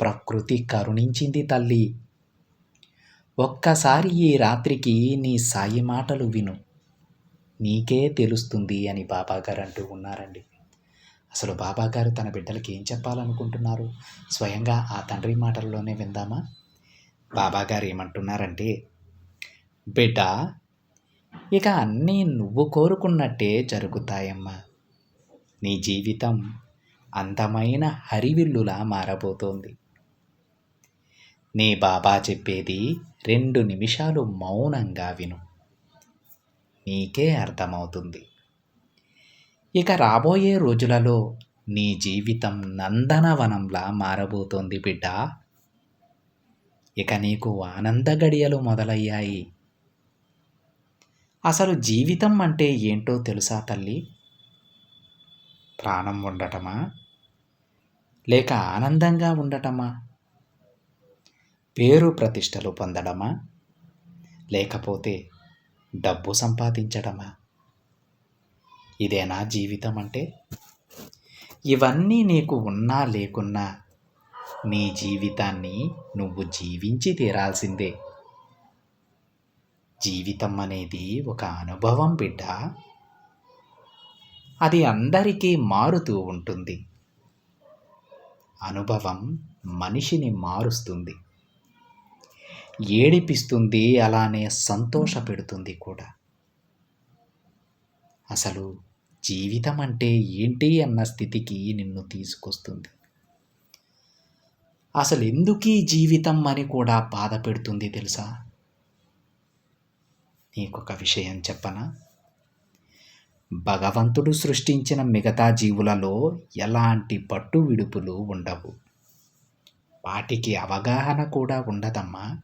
ప్రకృతి కరుణించింది తల్లి. ఒక్కసారి ఈ రాత్రికి నీ సాయి మాటలు విను. నీకే తెలుస్తుంది అని బాబాగారు అంటూ ఉన్నారండి. అసలు బాబాగారు తన బిడ్డలకి ఏం చెప్పాలనుకుంటున్నారు? స్వయంగా ఆ తండ్రి మాటల్లోనే విందామా? బాబాగారు ఏమంటున్నారంటే బిడ్డ ఇక అన్నీ నువ్వు కోరుకున్నట్టే జరుగుతాయమ్మా. నీ జీవితం అందమైన హరివిల్లులా మారబోతోంది. నీ బాబా చెప్పేది రెండు నిమిషాలు మౌనంగా విను. నీకే అర్థమవుతుంది. ఇక రాబోయే రోజులలో నీ జీవితం నందనవనంలా మారబోతోంది బిడ్డ. ఇక నీకు ఆనంద గడియలు మొదలయ్యాయి. అసలు జీవితం అంటే ఏంటో తెలుసా తల్లి? ప్రాణం ఉండటమా? లేక ఆనందంగా ఉండటమా? పేరు ప్రతిష్టలు పొందడమా? లేకపోతే డబ్బు సంపాదించడమా? ఇదేనా జీవితం అంటే ఇవన్నీ నీకు ఉన్నా లేకున్నా నీ జీవితాన్ని నువ్వు జీవించి తీరాల్సిందే. జీవితం అనేది ఒక అనుభవం బిడ్డ. అది అందరికీ మారుతూ ఉంటుంది. అనుభవం మనిషిని మారుస్తుంది. ఏడిపిస్తుంది అలానే సంతోష పెడుతుంది కూడా. అసలు జీవితం అంటే ఏంటి అన్న స్థితికి నిన్ను తీసుకొస్తుంది. అసలు ఎందుకీ జీవితం అని కూడా బాధ పెడుతుంది తెలుసా? నీకొక విషయం చెప్పనా? భగవంతుడు సృష్టించిన మిగతా జీవులలో ఎలాంటి పట్టు విడుపులు ఉండవు. వాటికి అవగాహన కూడా ఉండదమ్మా.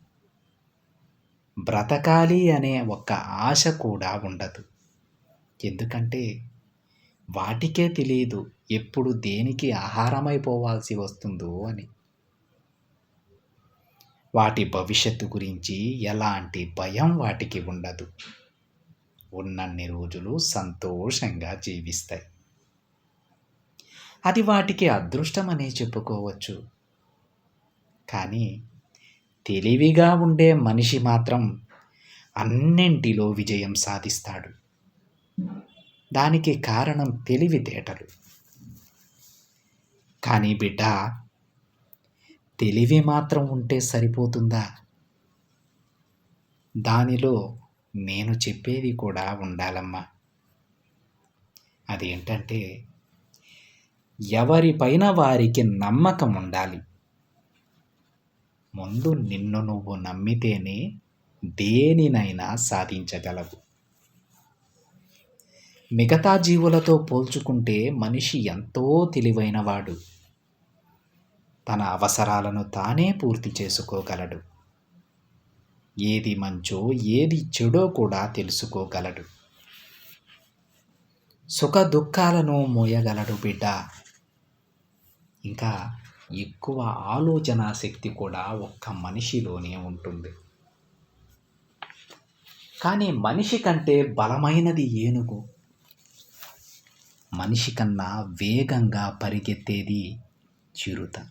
బ్రతకాలి అనే ఒక ఆశ కూడా ఉండదు. ఎందుకంటే వాటికే తెలియదు ఎప్పుడు దేనికి ఆహారమైపోవాల్సి వస్తుందో అని. వాటి భవిష్యత్తు గురించి ఎలాంటి భయం వాటికి ఉండదు. ఉన్నన్ని రోజులు సంతోషంగా జీవిస్తాయి. అది వాటికి అదృష్టం అనే చెప్పుకోవచ్చు. కానీ తెలివిగా ఉండే మనిషి మాత్రం అన్నింటిలో విజయం సాధిస్తాడు. దానికి కారణం తెలివితేటలు. కానీ బిడ్డ తెలివి మాత్రం ఉంటే సరిపోతుందా? దానిలో నేను చెప్పేది కూడా ఉండాలమ్మా. అదేంటంటే ఎవరిపైన వారికి నమ్మకం ఉండాలి. ముందు నిన్ను నువ్వు నమ్మితేనే దేనినైనా సాధించగలవు. మిగతా జీవులతో పోల్చుకుంటే మనిషి ఎంతో తెలివైనవాడు. తన అవసరాలను తానే పూర్తి చేసుకోగలడు. ఏది మంచో ఏది చెడో కూడా తెలుసుకోగలడు. సుఖ దుఃఖాలను మోయగలడు బిడ్డ. ఇంకా ఎక్కువ ఆలోచన శక్తి కూడా ఒక్క మనిషిలోనే ఉంటుంది. కానీ మనిషి కంటే బలమైనది ఏనుగు? మనిషి కన్నా వేగంగా పరిగెత్తేది చిరుత.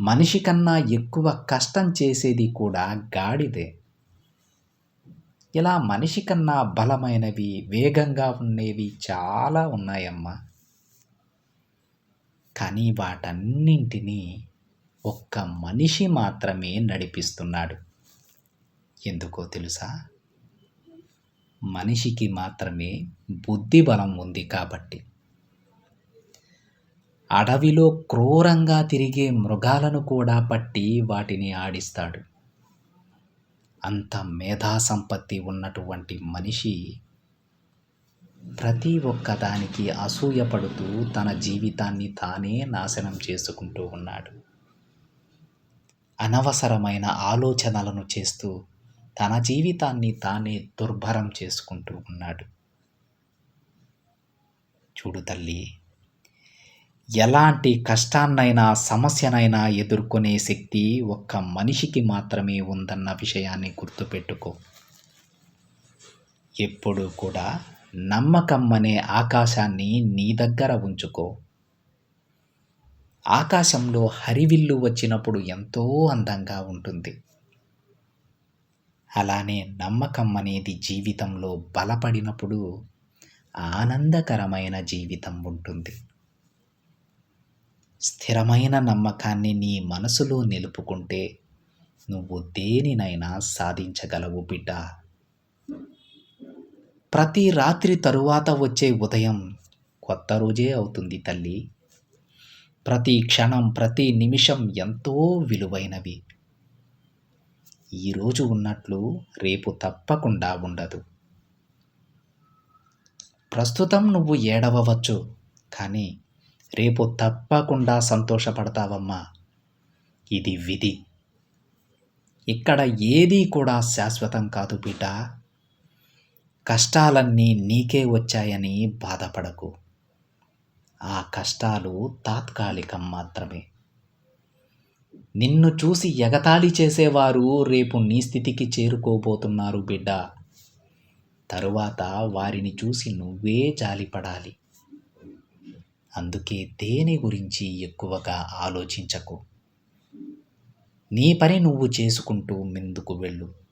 మనిషి కన్నా ఎక్కువ కష్టం చేసేది కూడా గాడిదే. ఇలా మనిషి కన్నా బలమైనవి వేగంగా ఉండేవి చాలా ఉన్నాయమ్మా. కానీ వాటన్నింటినీ ఒక్క మనిషి మాత్రమే నడిపిస్తున్నాడు. ఎందుకో తెలుసా? మనిషికి మాత్రమే బుద్ధి బలం ఉంది కాబట్టి. అడవిలో క్రూరంగా తిరిగే మృగాలను కూడా పట్టి వాటిని ఆడిస్తాడు. అంత మేధా సంపత్తి ఉన్నటువంటి మనిషి ప్రతి ఒక్కదానికి అసూయపడుతూ తన జీవితాన్ని తానే నాశనం చేసుకుంటూ ఉన్నాడు. అనవసరమైన ఆలోచనలను చేస్తూ తన జీవితాన్ని తానే దుర్భరం చేసుకుంటూ ఉన్నాడు. చూడు తల్లి ఎలాంటి కష్టాన్నైనా సమస్యనైనా ఎదుర్కొనే శక్తి ఒక్క మనిషికి మాత్రమే ఉందన్న విషయాన్ని గుర్తుపెట్టుకో. ఎప్పుడు కూడా నమ్మకం అనే ఆకాశాన్ని నీ దగ్గర ఉంచుకో. ఆకాశంలో హరివిల్లు వచ్చినప్పుడు ఎంతో అందంగా ఉంటుంది. అలానే నమ్మకం అనేది జీవితంలో బలపడినప్పుడు ఆనందకరమైన జీవితం ఉంటుంది. స్థిరమైన నమ్మకాన్ని నీ మనసులో నిలుపుకుంటే నువ్వు దేనినైనా సాధించగలవు బిడ్డ. ప్రతి రాత్రి తరువాత వచ్చే ఉదయం కొత్త రోజే అవుతుంది తల్లి. ప్రతి క్షణం ప్రతి నిమిషం ఎంతో విలువైనవి. ఈరోజు ఉన్నట్లు రేపు తప్పకుండా ఉండదు. ప్రస్తుతం నువ్వు ఏడవవచ్చు కానీ రేపు తప్పకుండా సంతోషపడతావమ్మా. ఇది విధి. ఇక్కడ ఏదీ కూడా శాశ్వతం కాదు బిడ్డ. కష్టాలన్నీ నీకే వచ్చాయని బాధపడకు. ఆ కష్టాలు తాత్కాలికం మాత్రమే. నిన్ను చూసి ఎగతాళి చేసేవారు రేపు నీ స్థితికి చేరుకోబోతున్నారు బిడ్డ. తరువాత వారిని చూసి నువ్వే జాలిపడాలి. అందుకే దేని గురించి ఎక్కువగా ఆలోచించకు. నీ పని నువ్వు చేసుకుంటూ ముందుకు వెళ్ళు.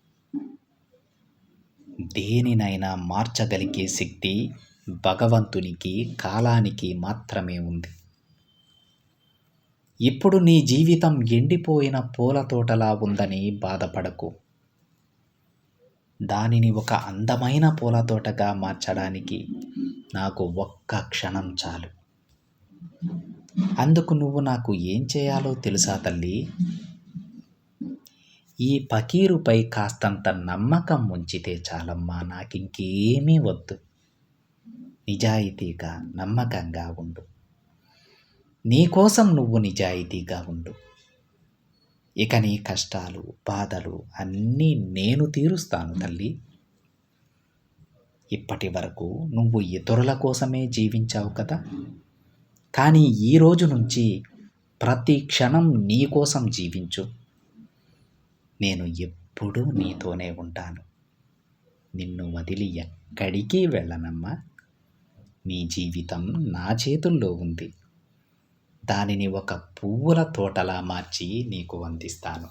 దేనినైనా మార్చగలిగే శక్తి భగవంతునికి కాలానికి మాత్రమే ఉంది. ఇప్పుడు నీ జీవితం ఎండిపోయిన పూల తోటలా ఉందని బాధపడకు. దానిని ఒక అందమైన పూల తోటగా మార్చడానికి నాకు ఒక్క క్షణం చాలు. అందుకు నువ్వు నాకు ఏం చేయాలో తెలుసా తల్లి? ఈ పకీరుపై కాస్తంత నమ్మకం ఉంచితే చాలమ్మా నాకింకేమీ వద్దు. నిజాయితీగా నమ్మకంగా ఉండు. నీకోసం నువ్వు నిజాయితీగా ఉండు. ఇక నీ కష్టాలు బాధలు అన్నీ నేను తీరుస్తాను తల్లి. ఇప్పటి వరకు నువ్వు ఇతరుల కోసమే జీవించావు కదా. కానీ ఈ రోజు నుంచి ప్రతి క్షణం నీ కోసం జీవించు. నేను ఎప్పుడూ నీతోనే ఉంటాను. నిన్ను వదిలి ఎక్కడికి వెళ్ళనమ్మా. నీ జీవితం నా చేతుల్లో ఉంది. దానిని ఒక పువ్వుల తోటలా మార్చి నీకు అందిస్తాను.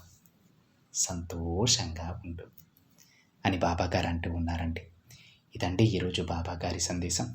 సంతోషంగా ఉండు. అని బాబాగారు అంటూ ఉన్నారండి. ఇదండి ఈరోజు బాబాగారి సందేశం.